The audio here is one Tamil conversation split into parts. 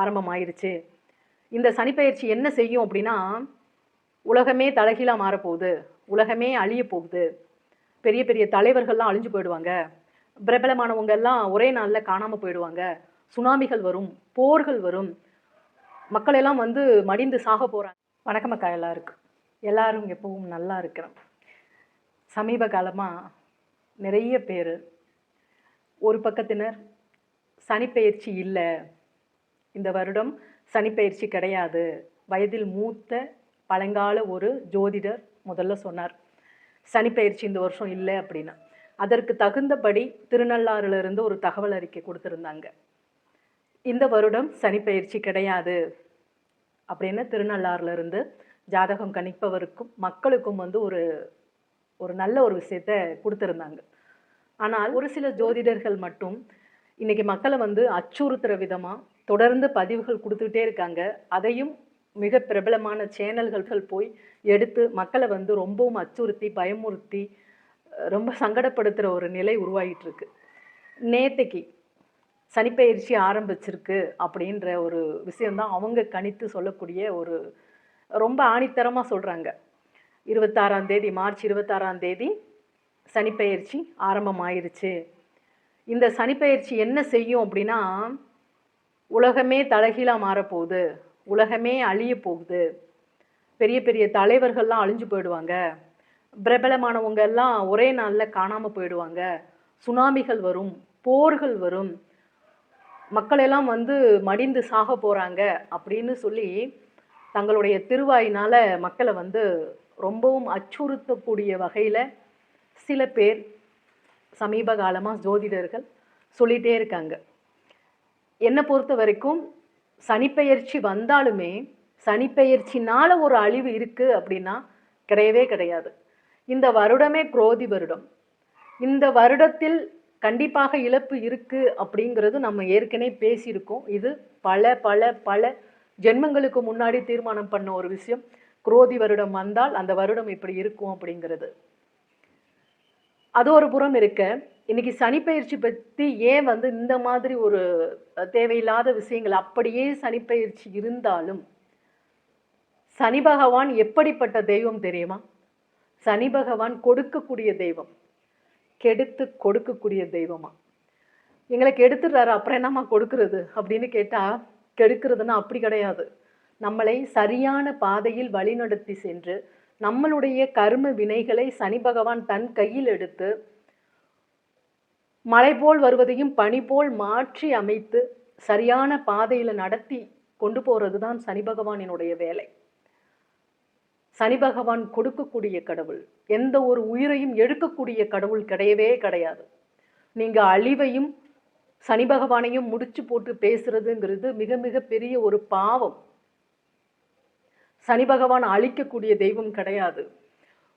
ஆரம்பமாயிருச்சு. இந்த சனிப்பெயர்ச்சி என்ன செய்யும் அப்படின்னா உலகமே தலைகீழாக மாறப்போகுது. உலகமே அழிய போகுது. பெரிய பெரிய தலைவர்கள்லாம் அழிஞ்சு போயிடுவாங்க. பிரபலமானவங்க எல்லாம் ஒரே நாளில் காணாமல் போயிடுவாங்க. சுனாமிகள் வரும் போர்கள் வரும். மக்கள் எல்லாம் வந்து மடிந்து சாக போகிறாங்க வணக்கம் அக்கா எல்லாருக்கும். எல்லாரும் எப்பவும் நல்லா இருக்கிறோம். சமீப காலமாக நிறைய பேர் ஒரு பக்கத்தினர் சனிப்பெயர்ச்சி இல்லை. இந்த வருடம் சனிப்பயிற்சி கிடையாது. வயதில் மூத்த பழங்கால ஒரு ஜோதிடர் முதல்ல சொன்னார். சனிப்பயிற்சி இந்த வருஷம் இல்லை அப்படின்னா. அதற்கு தகுந்தபடி திருநள்ளாறுலருந்து ஒரு தகவல் அறிக்கை கொடுத்துருந்தாங்க. இந்த வருடம் சனிப்பயிற்சி கிடையாது அப்படின்னு திருநள்ளாறுலருந்து ஜாதகம் கணிப்பவருக்கும் மக்களுக்கும் வந்து ஒரு ஒரு நல்ல ஒரு விஷயத்த கொடுத்துருந்தாங்க. ஆனால் ஒரு சில ஜோதிடர்கள் மட்டும் இன்றைக்கி மக்களை வந்து அச்சுறுத்துகிற விதமாக தொடர்ந்து பதிவுகள் கொடுத்துக்கிட்டே இருக்காங்க. அதையும் மிக பிரபலமான சேனல்கள் போய் எடுத்து மக்களை வந்து ரொம்பவும் அச்சுறுத்தி பயமுறுத்தி ரொம்ப சங்கடப்படுத்துகிற ஒரு நிலை உருவாகிட்டு இருக்கு நேத்தைக்கு ஆரம்பிச்சிருக்கு அப்படின்ற ஒரு விஷயந்தான் அவங்க கணித்து சொல்லக்கூடிய ஒரு ரொம்ப ஆணித்தரமாக சொல்கிறாங்க இருபத்தாறாம் தேதி மார்ச் இருபத்தாறாம் தேதி சனிப்பயிற்சி ஆரம்பமாயிருச்சு. இந்த சனிப்பயிற்சி என்ன செய்யும் அப்படின்னா உலகமே தலைகீழாக மாறப்போகுது. உலகமே அழிய போகுது. பெரிய பெரிய தலைவர்கள்லாம் அழிஞ்சு போயிடுவாங்க. பிரபலமானவங்க எல்லாம் ஒரே நாளில் காணாமல் போயிடுவாங்க. சுனாமிகள் வரும் போர்கள் வரும். மக்களெல்லாம் வந்து மடிந்து சாக போகிறாங்க அப்படின்னு சொல்லி தங்களுடைய திருவாயினால் மக்களை வந்து ரொம்பவும் அச்சுறுத்தக்கூடிய வகையில் சில பேர் சமீப காலமாக ஜோதிடர்கள் சொல்லிகிட்டே இருக்காங்க. என்னை பொறுத்த வரைக்கும் சனிப்பெயர்ச்சி வந்தாலுமே சனிப்பெயர்ச்சினால் ஒரு அழிவு இருக்குது அப்படின்னா கிடையவே கிடையாது. இந்த வருடமே குரோதி வருடம். இந்த வருடத்தில் கண்டிப்பாக இழப்பு இருக்குது அப்படிங்கிறது நம்ம ஏற்கனவே பேசியிருக்கோம். இது பல பல பல ஜென்மங்களுக்கு முன்னாடி தீர்மானம் பண்ண ஒரு விஷயம். குரோதி வருடம் வந்தால் அந்த வருடம் இப்படி இருக்கும் அப்படிங்கிறது. அது ஒரு புறம் இருக்க இன்னைக்கு சனிப்பயிற்சி பற்றி ஏன் வந்து இந்த மாதிரி ஒரு தேவையில்லாத விஷயங்கள் அப்படியே சனிப்பயிற்சி இருந்தாலும் சனி பகவான் எப்படிப்பட்ட தெய்வம் தெரியுமா? சனி பகவான் கொடுக்கக்கூடிய தெய்வம் கெடுத்து கொடுக்கக்கூடிய தெய்வமா? எங்களை கெடுத்துடுறாரு அப்புறம் என்னம்மா கொடுக்கறது அப்படின்னு கேட்டால் கெடுக்கிறதுன்னா அப்படி கிடையாது. நம்மளை சரியான பாதையில் வழிநடத்தி சென்று நம்மளுடைய கர்ம வினைகளை சனி பகவான் தன் கையில் எடுத்து மழை போல் வருவதையும் பனி போல் மாற்றி அமைத்து சரியான பாதையில் நடத்தி கொண்டு போகிறது தான் சனி பகவானினுடைய வேலை. சனி பகவான் கொடுக்கக்கூடிய கடவுள் எந்த ஒரு உயிரையும் எடுக்கக்கூடிய கடவுள் கிடையவே கிடையாது. நீங்கள் அழிவையும் சனி பகவானையும் முடிச்சு போட்டு பேசுறதுங்கிறது மிக மிக பெரிய ஒரு பாவம். சனி பகவான் அழிக்கக்கூடிய தெய்வம் கிடையாது.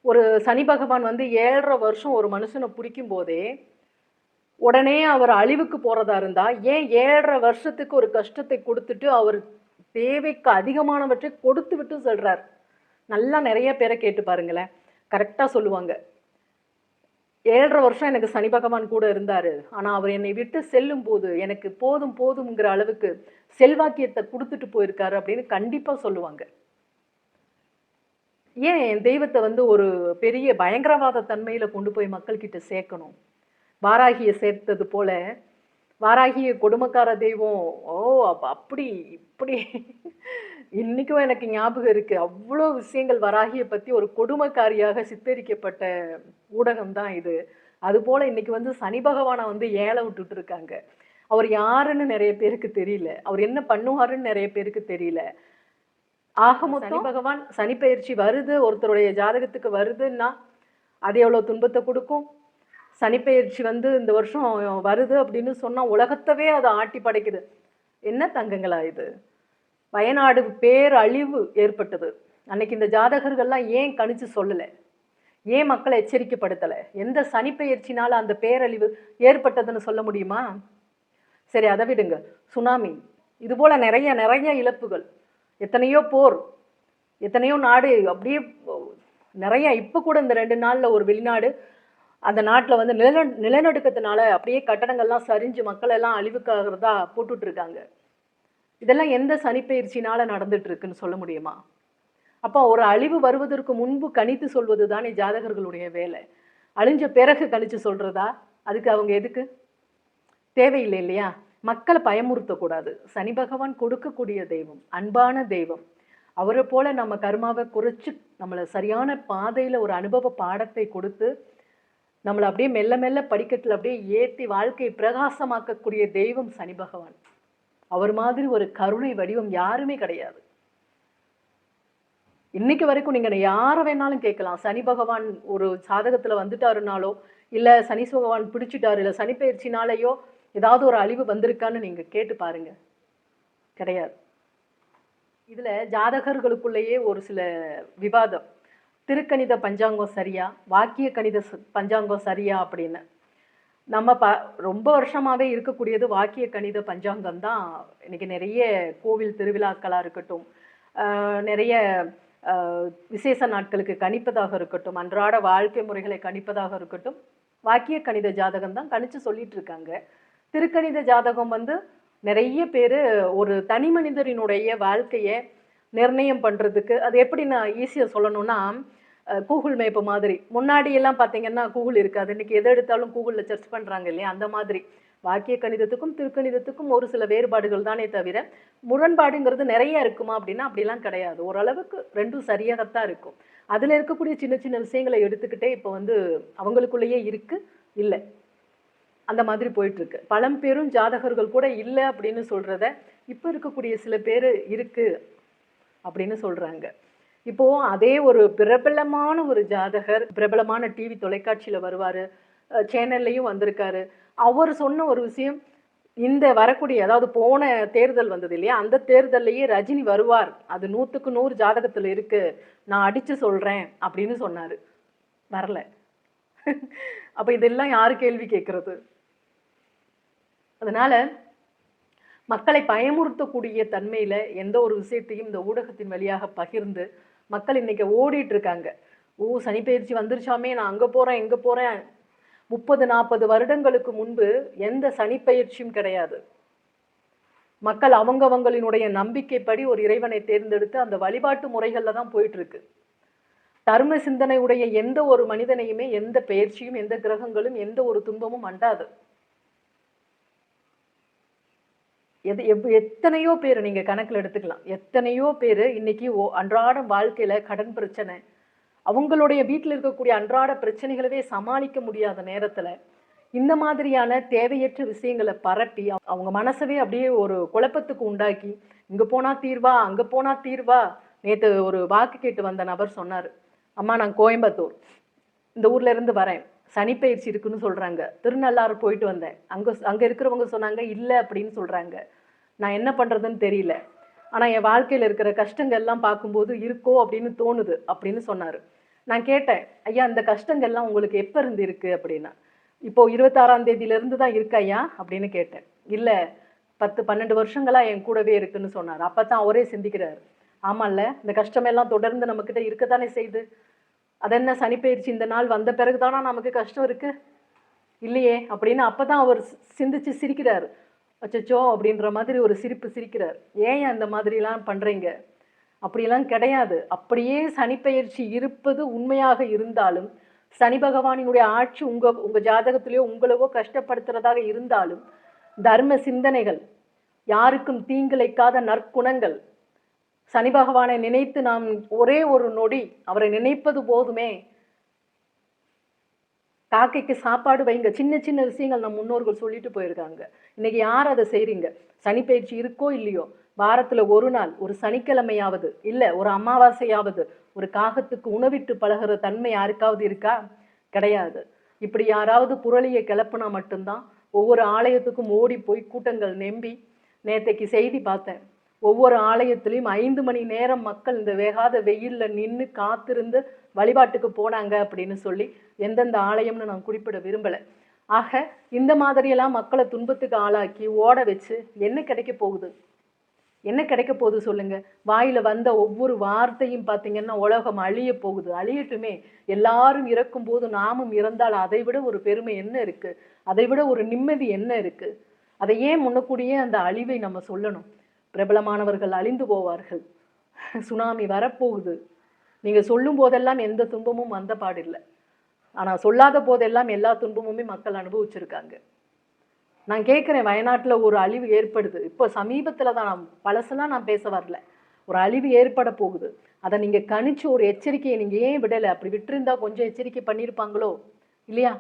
ஒரு சனி பகவான் வந்து ஏழரை வருஷம் ஒரு மனுஷனை பிடிக்கும் போதே உடனே அவர் அழிவுக்கு போகிறதா இருந்தால் ஏன் ஏழரை வருஷத்துக்கு ஒரு கஷ்டத்தை கொடுத்துட்டு அவர் தேவைக்கு அதிகமானவற்றை கொடுத்து விட்டு சொல்கிறார் நல்லா நிறைய பேரை கேட்டு பாருங்களேன். கரெக்டாக சொல்லுவாங்க. ஏழரை வருஷம் எனக்கு சனி பகவான் கூட இருந்தார். ஆனால் அவர் என்னை விட்டு செல்லும் போது எனக்கு போதும் போதுங்கிற அளவுக்கு செல்வாக்கியத்தை கொடுத்துட்டு போயிருக்காரு அப்படின்னு கண்டிப்பாக சொல்லுவாங்க. ஏன் என் தெய்வத்தை வந்து ஒரு பெரிய பயங்கரவாத தன்மையில் கொண்டு போய் மக்கள்கிட்ட சேர்க்கணும்? வாராகியை சேர்த்தது போல வாராகிய கொடுமைக்கார தெய்வம் ஓ அப்ப அப்படி இப்படி. இன்னைக்கும் எனக்கு ஞாபகம் இருக்கு. அவ்வளோ விஷயங்கள் வராகியை பத்தி ஒரு கொடுமைக்காரியாக சித்தரிக்கப்பட்ட ஊடகம் தான் இது. அதுபோல இன்னைக்கு வந்து சனி பகவானை வந்து ஏழை விட்டுட்டு இருக்காங்க. அவர் யாருன்னு நிறைய பேருக்கு தெரியல. அவர் என்ன பண்ணுவாருன்னு நிறைய பேருக்கு தெரியல. ஆக மொத்தம் சனி பகவான் சனி பயிற்சி வருது ஒருத்தருடைய ஜாதகத்துக்கு வருதுன்னா அது எவ்வளவு துன்பத்தை கொடுக்கும்? சனிப்பெயர்ச்சி வந்து இந்த வருஷம் வருது அப்படின்னு சொன்னால் உலகத்தவே அதை ஆட்டி படைக்குது. என்ன தங்கங்களா இது? வயநாடு பேரழிவு ஏற்பட்டது. அன்னைக்கு இந்த ஜாதகர்கள்லாம் ஏன் கணிச்சு சொல்லலை? ஏன் மக்களை எச்சரிக்கைப்படுத்தலை? எந்த சனிப்பெயர்ச்சினால் அந்த பேரழிவு ஏற்பட்டதுன்னு சொல்ல முடியுமா? சரி அதை விடுங்க. சுனாமி. இதுபோல் நிறைய நிறைய இழப்புகள். எத்தனையோ போர். எத்தனையோ நாடு அப்படியே நிறைய இப்போ கூட இந்த ரெண்டு நாளில் ஒரு வெளிநாடு அந்த நாட்டில் வந்து நில நிலநடுக்கத்தினால அப்படியே கட்டடங்கள்லாம் சரிஞ்சு மக்கள் எல்லாம் அழிவுக்காகிறதா போட்டுட்டு இருக்காங்க இதெல்லாம் எந்த சனிப்பெயர்ச்சினால நடந்துட்டு இருக்குன்னு சொல்ல முடியுமா? அப்போ ஒரு அழிவு வருவதற்கு முன்பு கணித்து சொல்வது தானே ஜாதகர்களுடைய வேலை. அழிஞ்ச பிறகு கணிச்சு சொல்கிறதா அதுக்கு அவங்க எதுக்கு? தேவையில்லை இல்லையா? மக்களை பயமுறுத்தக்கூடாது. சனி பகவான் கொடுக்கக்கூடிய தெய்வம் அன்பான தெய்வம். அவரை போல நம்ம கர்மாவை குறைச்சி நம்மளை சரியான பாதையில் ஒரு அனுபவ பாடத்தை கொடுத்து நம்மளை அப்படியே மெல்ல மெல்ல படிக்கட்டில் அப்படியே ஏற்றி வாழ்க்கையை பிரகாசமாக்கக்கூடிய தெய்வம் சனி பகவான். அவர் மாதிரி ஒரு கருணை வடிவம் யாருமே கிடையாது. இன்னைக்கு வரைக்கும் நீங்கள் யாரை வேணாலும் கேட்கலாம். சனி பகவான் ஒரு சாதகத்தில் வந்துட்டாருனாலோ இல்லை சனி பகவான் பிடிச்சிட்டாரு இல்லை சனி பயிற்சினாலேயோ ஏதாவது ஒரு அழிவு வந்திருக்கான்னு நீங்கள் கேட்டு பாருங்க. கிடையாது. இதில் ஜாதகர்களுக்குள்ளேயே ஒரு சில விவாதம். திருக்கணித பஞ்சாங்கம் சரியா? வாக்கிய கணித பஞ்சாங்கம் சரியா அப்படின்னு. நம்ம ப ரொம்ப வருஷமாகவே இருக்கக்கூடியது வாக்கிய கணித பஞ்சாங்கம் தான். இன்றைக்கி நிறைய கோவில் திருவிழாக்களாக இருக்கட்டும் நிறைய விசேஷ நாட்களுக்கு கணிப்பதாக இருக்கட்டும் அன்றாட வாழ்க்கை முறைகளை கணிப்பதாக இருக்கட்டும் வாக்கிய கணித ஜாதகம் தான் கணிச்சு சொல்லிட்டு இருக்காங்க. திருக்கணித ஜாதகம் வந்து நிறைய பேர் ஒரு தனி மனிதரினுடைய வாழ்க்கையை நிர்ணயம் பண்ணுறதுக்கு அது எப்படி நான் ஈஸியாக சொல்லணும்னா கூகுள் மேப்பு மாதிரி. முன்னாடியெல்லாம் பார்த்தீங்கன்னா கூகுள் இருக்காது. இன்னைக்கு எதை எடுத்தாலும் கூகுளில் சர்ச் பண்ணுறாங்க இல்லையா? அந்த மாதிரி. வாக்கிய கணிதத்துக்கும் திருக்கணிதத்துக்கும் ஒரு சில வேறுபாடுகள் தானே தவிர முரண்பாடுங்கிறது நிறைய இருக்குமா அப்படின்னா அப்படிலாம் கிடையாது. ஓரளவுக்கு ரெண்டும் சரியாகத்தான் இருக்கும். அதில் இருக்கக்கூடிய சின்ன சின்ன விஷயங்களை எடுத்துக்கிட்டே இப்போ வந்து அவங்களுக்குள்ளேயே இருக்குது இல்லை. அந்த மாதிரி போயிட்டுருக்கு. பழம்பெரும் ஜாதகர்கள் கூட இல்லை அப்படின்னு சொல்கிறத இப்போ இருக்கக்கூடிய சில பேர் இருக்குது அப்படின்னு சொல்கிறாங்க இப்போ அதே ஒரு பிரபலமான ஒரு ஜாதகர் பிரபலமான டிவி தொலைக்காட்சியில் வருவார். சேனல்லையும் வந்திருக்காரு. அவர் சொன்ன ஒரு விஷயம் இந்த வரக்கூடிய அதாவது போன தேர்தல் வந்தது இல்லையா? அந்த தேர்தல்லையே ரஜினி வருவார். அது நூற்றுக்கு நூறு ஜாதகத்தில் இருக்கு. நான் அடித்து சொல்கிறேன் அப்படின்னு சொன்னார். வரல. அப்போ இதெல்லாம் யார் கேள்வி கேட்குறது அதனால் மக்களை பயமுறுத்தக்கூடிய தன்மையில் எந்த ஒரு விஷயத்தையும் இந்த ஊடகத்தின் வழியாக பகிர்ந்து மக்கள் இன்றைக்கி ஓடிட்டு இருக்காங்க. ஓ சனிப்பயிற்சி வந்துருச்சாமே நான் அங்கே போகிறேன் எங்கே போகிறேன் முப்பது நாற்பது வருடங்களுக்கு முன்பு எந்த சனிப்பயிற்சியும் கிடையாது. மக்கள் அவங்கவங்களினுடைய நம்பிக்கைப்படி ஒரு இறைவனை தேர்ந்தெடுத்து அந்த வழிபாட்டு முறைகளில் தான் போயிட்டுருக்கு தர்ம சிந்தனை உடைய எந்த ஒரு மனிதனையுமே எந்த பெயர்ச்சியும் எந்த கிரகங்களும் எந்த ஒரு துன்பமும் அண்டாது. எது எவ் எத்தனையோ பேர் நீங்கள் கணக்கில் எடுத்துக்கலாம். எத்தனையோ பேர் இன்னைக்கு ஓ அன்றாட வாழ்க்கையில் கடன் பிரச்சனை அவங்களுடைய வீட்டில் இருக்கக்கூடிய அன்றாட பிரச்சனைகளவே சமாளிக்க முடியாத நேரத்தில் இந்த மாதிரியான தேவையற்ற விஷயங்களை பரப்பி அவங்க மனசவே அப்படியே ஒரு குழப்பத்துக்கு உண்டாக்கி இங்கே போனால் தீர்வா? அங்கே போனால் தீர்வா? நேற்று ஒரு வாக்கு கேட்டு வந்த நபர் சொன்னார். அம்மா நான் கோயம்புத்தூர். இந்த ஊர்லேருந்து வரேன். சனிப்பயிற்சி இருக்குன்னு சொல்கிறாங்க திருநள்ளாறு போயிட்டு வந்தேன். அங்கே அங்கே இருக்கிறவங்க சொன்னாங்க இல்லை அப்படின்னு சொல்கிறாங்க நான் என்ன பண்ணுறதுன்னு தெரியல. ஆனால் என் வாழ்க்கையில் இருக்கிற கஷ்டங்கள் எல்லாம் பார்க்கும்போது இருக்கோ அப்படின்னு தோணுது அப்படின்னு சொன்னார். நான் கேட்டேன் ஐயா இந்த கஷ்டங்கள் எல்லாம் உங்களுக்கு எப்போ இருந்து இருக்குது அப்படின்னா இப்போ இருபத்தாறாம் தேதியிலேருந்து தான் இருக்கு ஐயா அப்படின்னு கேட்டேன். இல்லை பத்து பன்னெண்டு வருஷங்களாக என் கூடவே இருக்குன்னு சொன்னார். அப்போ தான் அவரே சிந்திக்கிறார். ஆமாம்ல இந்த கஷ்டமெல்லாம் தொடர்ந்து நம்மக்கிட்ட இருக்கத்தானே செய்து அதென்ன சனிப்பயிற்சி இந்த நாள் வந்த பிறகு தானா நமக்கு கஷ்டம் இருக்குது இல்லையே. அப்படின்னு அப்போ தான் அவர் சி- சிந்திச்சு சிரிக்கிறார். அச்சச்சோ அப்படின்ற மாதிரி ஒரு சிரிப்பு சிரிக்கிறார். ஏன் அந்த மாதிரிலாம் பண்ணுறீங்க அப்படிலாம் கிடையாது. அப்படியே சனிப்பெயர்ச்சி இருப்பது உண்மையாக இருந்தாலும் சனி பகவானினுடைய ஆட்சி உங்கள் உங்கள் ஜாதகத்திலேயோ உங்களவோ கஷ்டப்படுத்துறதாக இருந்தாலும் தர்ம சிந்தனைகள் யாருக்கும் தீங்கிழைக்காத நற்குணங்கள் சனி பகவானை நினைத்து நாம் ஒரே ஒரு நொடி அவரை நினைப்பது போதுமே. காக்கைக்கு சாப்பாடு வைங்க. சின்ன சின்ன விஷயங்கள் நம் முன்னோர்கள் சொல்லிட்டு போயிருக்காங்க. இன்னைக்கு யார் அதை செய்கிறீங்க சனி பயிற்சி இருக்கோ இல்லையோ? வாரத்தில் ஒரு நாள் ஒரு சனிக்கிழமையாவது இல்லை ஒரு அமாவாசையாவது ஒரு காகத்துக்கு உணவிட்டு பழகுற தன்மை யாருக்காவது இருக்கா? கிடையாது. இப்படி யாராவது புரளியை கிளப்புனா மட்டும்தான் ஒவ்வொரு ஆலயத்துக்கும் ஓடி போய் கூட்டங்கள் நெம்பி நேற்றைக்கு செய்தி பார்த்தேன். ஒவ்வொரு ஆலயத்திலையும் ஐந்து மணி நேரம் மக்கள் இந்த வேகாத வெயிலில் நின்று காத்திருந்து வழிபாட்டுக்கு போனாங்க அப்படின்னு சொல்லி எந்தெந்த ஆலயம்னு நான் குறிப்பிட விரும்பலை. ஆக இந்த மாதிரியெல்லாம் மக்களை துன்பத்துக்கு ஆளாக்கி ஓட வச்சு என்ன கிடைக்க போகுது? என்ன கிடைக்க போகுது சொல்லுங்க. வாயில வந்த ஒவ்வொரு வார்த்தையும் பார்த்தீங்கன்னா உலகம் அழிய போகுது. அழியட்டுமே. எல்லாரும் இறக்கும் போது நாமும் இறந்தால் அதை விட ஒரு பெருமை என்ன இருக்கு? அதை விட ஒரு நிம்மதி என்ன இருக்கு? அதை ஏன் முன்னக்கூடியே அந்த அழிவை நம்ம சொல்லணும்? பிரபலமானவர்கள் அழிந்து போவார்கள். சுனாமி வரப்போகுது. நீங்கள் சொல்லும் போதெல்லாம் எந்த துன்பமும் வந்த பாடில்லை. ஆனால் சொல்லாத போதெல்லாம் எல்லா துன்பமுமே மக்கள் அனுபவிச்சிருக்காங்க. நான் கேட்குறேன் வயநாட்டில் ஒரு அழிவு ஏற்படுது. இப்போ சமீபத்தில் தான் நான் பழசெல்லாம் நான் பேச வரல. ஒரு அழிவு ஏற்பட போகுது. அதை நீங்கள் கணிச்சு ஒரு எச்சரிக்கையை நீங்கள் ஏன் விடலை? அப்படி விட்டுருந்தா கொஞ்சம் எச்சரிக்கை பண்ணியிருப்பாங்களோ இல்லையா?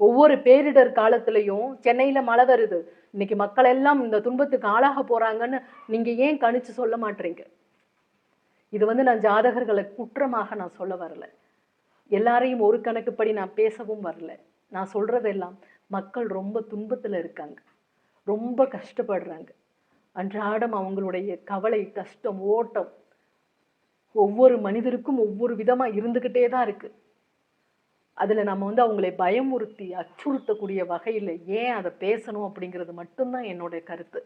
ஒவ்வொரு பேரிடர் காலத்துலேயும் சென்னையில் மழை வருது. இன்னைக்கு மக்கள் எல்லாம் இந்த துன்பத்துக்கு ஆளாக போறாங்கன்னு நீங்க ஏன் கணிச்சு சொல்ல மாட்டீங்க? இது வந்து நான் ஜாதகர்களை குற்றமாக நான் சொல்ல வரல. எல்லாரையும் ஒரு கணக்குப்படி நான் பேசவும் வரல. நான் சொல்றதெல்லாம் மக்கள் ரொம்ப துன்பத்தில் இருக்காங்க. ரொம்ப கஷ்டப்படுறாங்க. அன்றாடம் அவங்களுடைய கவலை கஷ்டம் ஓட்டம் ஒவ்வொரு மனிதருக்கும் ஒவ்வொரு விதமாக இருந்துக்கிட்டே தான் இருக்குது அதில் நம்ம வந்து அவங்களை பயமுறுத்தி அச்சுறுத்தக்கூடிய வகையில் ஏன் அதை பேசணும் அப்படிங்கிறது மட்டும்தான் என்னுடைய கருத்து.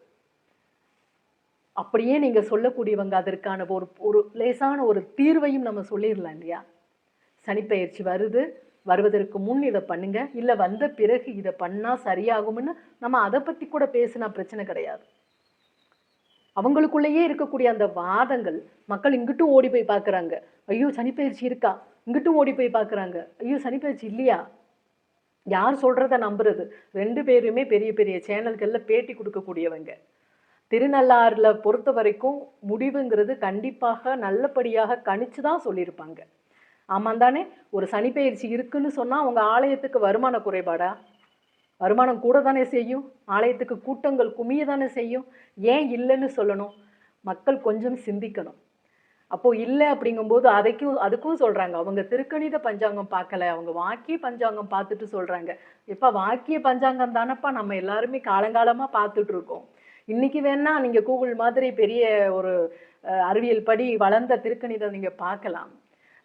அப்படியே நீங்கள் சொல்லக்கூடியவங்க அதற்கான ஒரு ஒரு லேசான ஒரு தீர்வையும் நம்ம சொல்லிடலாம் இல்லையா? சனிப்பயிற்சி வருது வருவதற்கு முன் இதை பண்ணுங்க. இல்லை வந்த பிறகு இதை பண்ணால் சரியாகும்னு நம்ம அதை பற்றி கூட பேசினா பிரச்சனை கிடையாது. அவங்களுக்குள்ளேயே இருக்கக்கூடிய அந்த வாதங்கள் மக்கள் இங்கிட்டும் ஓடி போய் பார்க்குறாங்க. ஐயோ சனிப்பயிற்சி இருக்கா? இங்கிட்டும் ஓடி போய் பார்க்குறாங்க. ஐயோ சனிப்பயிற்சி இல்லையா? யார் சொல்கிறத நம்புறது? ரெண்டு பேருமே பெரிய பெரிய சேனல்களில் பேட்டி கொடுக்கக்கூடியவங்க. திருநள்ளாறில் பொறுத்த வரைக்கும் முடிவுங்கிறது கண்டிப்பாக நல்லபடியாக கணிச்சு தான் சொல்லியிருப்பாங்க. ஆமாம் தானே ஒரு சனிப்பெயர்ச்சி இருக்குன்னு சொன்னால் அவங்க ஆலயத்துக்கு வருமான குறைபாடா? வருமானம் கூட தானே செய்யும்? ஆலயத்துக்கு கூட்டங்கள் குமிய தானே செய்யும்? ஏன் இல்லைன்னு சொல்லணும். மக்கள் கொஞ்சம் சிந்திக்கணும். அப்போது இல்லை அப்படிங்கும்போது அதைக்கும் அதுக்கும் சொல்கிறாங்க அவங்க திருக்கணித பஞ்சாங்கம் பார்க்கல. அவங்க வாக்கிய பஞ்சாங்கம் பார்த்துட்டு சொல்கிறாங்க இப்போ வாக்கிய பஞ்சாங்கம் தானப்பா? நம்ம எல்லாருமே காலங்காலமாக பார்த்துட்டு இருக்கோம் வேணால் நீங்கள் கூகுள் மாதிரி பெரிய ஒரு அறிவியல் படி வளர்ந்த திருக்கணிதம் நீங்கள் பார்க்கலாம்.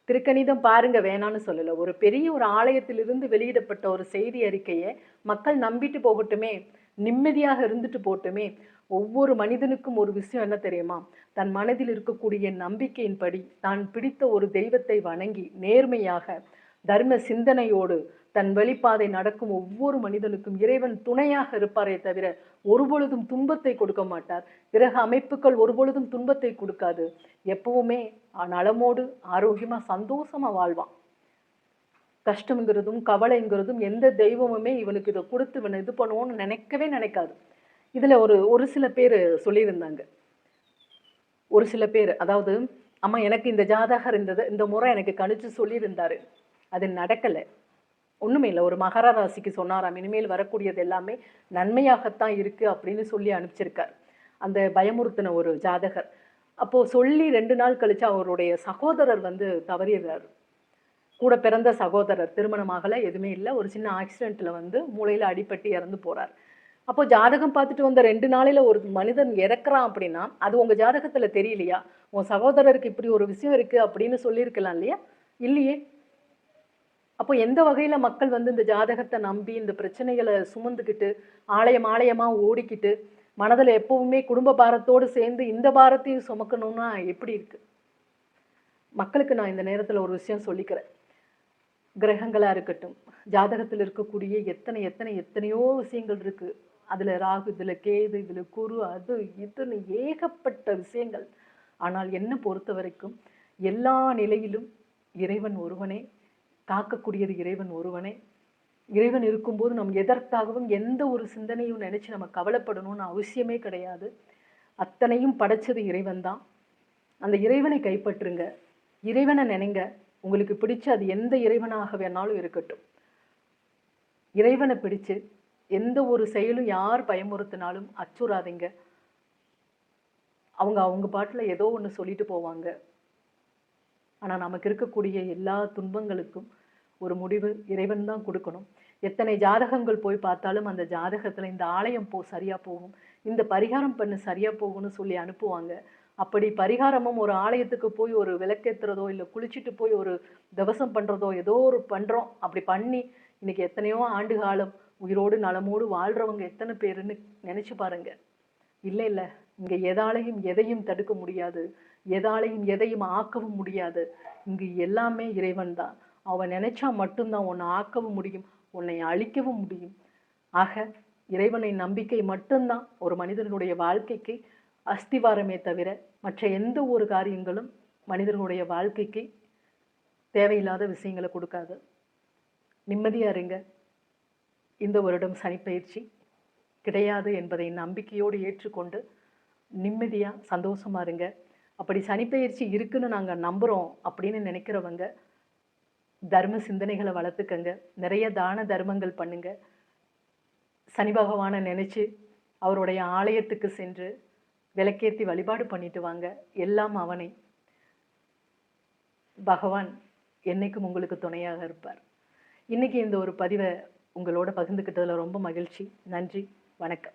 திருக்கணிதம் பாருங்க வேணான்னு சொல்லலை. ஒரு பெரிய ஒரு ஆலயத்திலிருந்து வெளியிடப்பட்ட ஒரு செய்தி அறிக்கையை மக்கள் நம்பிட்டு போகட்டுமே நிம்மதியாக இருந்துட்டு போகட்டுமே ஒவ்வொரு மனிதனுக்கும் ஒரு விஷயம் என்ன தெரியுமா? தன் மனதில் இருக்கக்கூடிய நம்பிக்கையின்படி தான் பிடித்த ஒரு தெய்வத்தை வணங்கி நேர்மையாக தர்ம சிந்தனையோடு தன் வழிபாதை நடக்கும் ஒவ்வொரு மனிதனுக்கும் இறைவன் துணையாக இருப்பாரே தவிர ஒருபொழுதும் துன்பத்தை கொடுக்க மாட்டார். கிரக அமைப்புகள் ஒருபொழுதும் துன்பத்தை கொடுக்காது. எப்பவுமே நலமோடு ஆரோக்கியமா சந்தோஷமா வாழ்வான். கஷ்டம்ங்கிறதும் கவலைங்கிறதும் எந்த தெய்வமுமே இவனுக்கு இதை கொடுத்து இவனை இது பண்ணுவோன்னு நினைக்கவே நினைக்காது. இதுல ஒரு ஒரு சில பேர் சொல்லியிருந்தாங்க. ஒரு சில பேர் அதாவது அம்மா எனக்கு இந்த ஜாதகர் இந்த இந்த முறை எனக்கு கணிச்சு சொல்லியிருந்தாரு. அது நடக்கலை. ஒன்றுமே இல்லை. ஒரு மகர ராசிக்கு சொன்னாராம். இனிமேல் வரக்கூடியது எல்லாமே நன்மையாகத்தான் இருக்குது அப்படின்னு சொல்லி அனுப்பிச்சிருக்கார். அந்த பயமுறுத்தின ஒரு ஜாதகர். அப்போது சொல்லி ரெண்டு நாள் கழித்து அவருடைய சகோதரர் வந்து தவறிடுறாரு. கூட பிறந்த சகோதரர். திருமணமாகலை எதுவுமே இல்லை. ஒரு சின்ன ஆக்சிடெண்ட்டில் வந்து மூளையில் அடிபட்டு இறந்து போகிறார் அப்போது ஜாதகம் பார்த்துட்டு வந்த ரெண்டு நாளில் ஒரு மனிதன் இறக்குறான் அப்படின்னா அது உங்கள் ஜாதகத்தில் தெரியலையா? உன் சகோதரருக்கு இப்படி ஒரு விஷயம் இருக்குது அப்படின்னு சொல்லியிருக்கலாம் இல்லையா? இல்லையே. அப்போ எந்த வகையில் மக்கள் வந்து இந்த ஜாதகத்தை நம்பி இந்த பிரச்சனைகளை சுமந்துக்கிட்டு ஆலயம் ஆலயமாக ஓடிக்கிட்டு மனதில் எப்பவுமே குடும்ப பாரத்தோடு சேர்ந்து இந்த பாரத்தையும் சுமக்கணும்னா எப்படி இருக்குது மக்களுக்கு நான் இந்த நேரத்தில் ஒரு விஷயம் சொல்லிக்கிறேன். கிரகங்களாக இருக்கட்டும் ஜாதகத்தில் இருக்கக்கூடிய எத்தனை எத்தனை எத்தனையோ விஷயங்கள் இருக்குது அதில் ராகு இதில் கேது இதில் குரு அது இதுன்னு ஏகப்பட்ட விஷயங்கள். ஆனால் என்ன பொறுத்த வரைக்கும் எல்லா நிலையிலும் இறைவன் ஒருவனே. காக்கக்கூடியது இறைவன் ஒருவனே. இறைவன் இருக்கும்போது நம்ம எதற்காகவும் எந்த ஒரு சிந்தனையும் நினச்சி நம்ம கவலைப்படணும்னு அவசியமே கிடையாது. அத்தனையும் படைச்சது இறைவன் தான். அந்த இறைவனை கைப்பற்றுங்க. இறைவனை நினைங்க. உங்களுக்கு பிடிச்ச அது எந்த இறைவனாக வேணாலும் இருக்கட்டும். இறைவனை பிடிச்சு எந்த ஒரு செயலும் யார் பயமுறுத்தினாலும் அச்சுறாதீங்க. அவங்க அவங்க பாட்டில் ஏதோ ஒன்று சொல்லிட்டு போவாங்க. ஆனால் நமக்கு இருக்கக்கூடிய எல்லா துன்பங்களுக்கும் ஒரு முடிவு இறைவன் தான் கொடுக்கணும். எத்தனை ஜாதகங்கள் போய் பார்த்தாலும் அந்த ஜாதகத்தில் இந்த ஆலயம் போ சரியாக போகும். இந்த பரிகாரம் பண்ணு சரியாக போகும்னு சொல்லி அனுப்புவாங்க. அப்படி பரிகாரமும் ஒரு ஆலயத்துக்கு போய் ஒரு விளக்கேத்துறதோ இல்லை குளிச்சுட்டு போய் ஒரு தவசம் பண்ணுறதோ ஏதோ ஒரு பண்ணுறோம் அப்படி பண்ணி இன்றைக்கி எத்தனையோ ஆண்டு காலம் உயிரோடு நலமோடு வாழ்கிறவங்க எத்தனை பேருன்னு நினச்சி பாருங்கள் இல்லை இல்லை. இங்கே எதாலையும் எதையும் தடுக்க முடியாது. எதாலையும் எதையும் ஆக்கவும் முடியாது. இங்கு எல்லாமே இறைவன் தான் அவன் நினைச்சா மட்டும்தான் உன்னை ஆக்கவும் முடியும் உன்னை அழிக்கவும் முடியும். ஆக இறைவனை நம்பிக்கை மட்டும்தான் ஒரு மனிதனுடைய வாழ்க்கைக்கு அஸ்திவாரமே தவிர மற்ற எந்த ஒரு காரியங்களும் மனிதர்களுடைய வாழ்க்கைக்கு தேவையில்லாத விஷயங்களை கொடுக்காது. நிம்மதியாக இருங்க. இந்த வருடம் சனிப்பயிற்சி கிடையாது என்பதை நம்பிக்கையோடு ஏற்றுக்கொண்டு நிம்மதியாக சந்தோஷமா இருங்க. அப்படி சனிப்பெயர்ச்சி இருக்குன்னு நாங்கள் நம்புகிறோம் அப்படின்னு நினைக்கிறவங்க தர்ம சிந்தனைகளை வளர்த்துக்கங்க. நிறைய தான தர்மங்கள் பண்ணுங்க. சனி பகவானை நினச்சி அவருடைய ஆலயத்துக்கு சென்று விளக்கேற்றி வழிபாடு பண்ணிட்டு வாங்க. எல்லாம் அவனை. பகவான் என்னைக்கும் உங்களுக்கு துணையாக இருப்பார். இன்றைக்கி இந்த ஒரு பதிவை உங்களோட பகிர்ந்துக்கிட்டதில் ரொம்ப மகிழ்ச்சி. நன்றி. வணக்கம்.